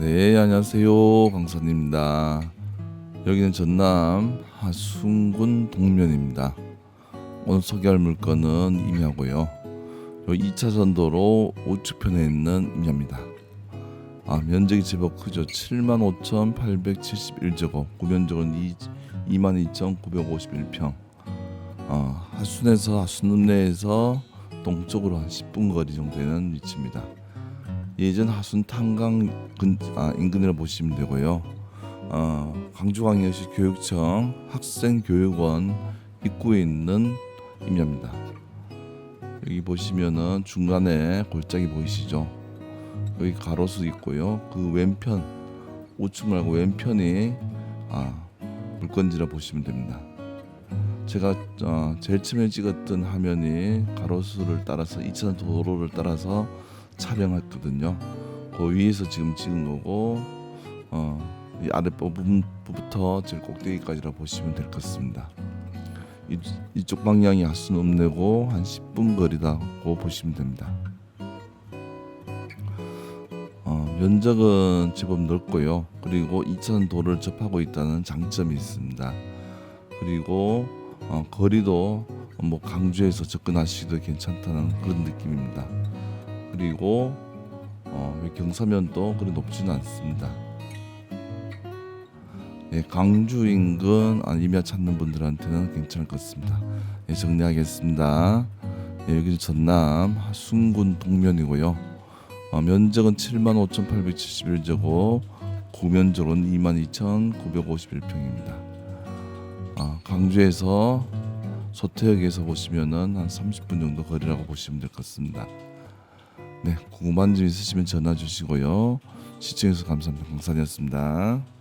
네, 안녕하세요. 강선입니다. 여기는 전남 하순군 동면입니다. 오늘 소개할 물건은 임야고요. 요 2차선 도로 우측편에 있는 임야입니다. 아, 면적이 제법 크죠. 75,871제곱, 구면적은 22,951평. 어, 하순에서 하순읍내에서 동쪽으로 한 10분 거리 정도 되는 위치입니다. 예전 하순 탄강 근, 아, 인근이라 보시면 되고요. 어, 광주광역시 교육청 학생교육원 입구에 있는 임야입니다. 여기 보시면은 중간에 골짜기 보이시죠? 여기 가로수 있고요. 그 왼편 우측 말고 왼편이 아, 물건지라 보시면 됩니다. 제가 어, 제일 처음에 찍었던 화면이 가로수를 따라서 2차 도로를 따라서 촬영했거든요. 그 위에서 지금 찍은 거고 어, 이 아래 부분부터 제일 꼭대기까지라 보시면 될 것 같습니다. 이, 이쪽 방향이 하순읍내고 한 10분 거리다고 보시면 됩니다. 어, 면적은 제법 넓고요. 그리고 2차 도로를 접하고 있다는 장점이 있습니다. 그리고 어, 거리도 뭐 강주에서 접근하시기도 괜찮다는 그런 느낌입니다. 그리고 어, 경사면도 그리 높지는 않습니다. 예, 강주 인근 아, 임야 찾는 분들한테는 괜찮을 것 같습니다. 예, 정리하겠습니다. 예, 여기는 전남 하순군 동면이고요. 어, 면적은 75,871제곱, 구면적은 22,951평입니다. 아, 강주에서 소태역에서 보시면은 한 30분 정도 거리라고 보시면 될 것 같습니다. 네, 궁금한 점 있으시면 전화 주시고요. 시청해주셔서 감사합니다. 강산이었습니다.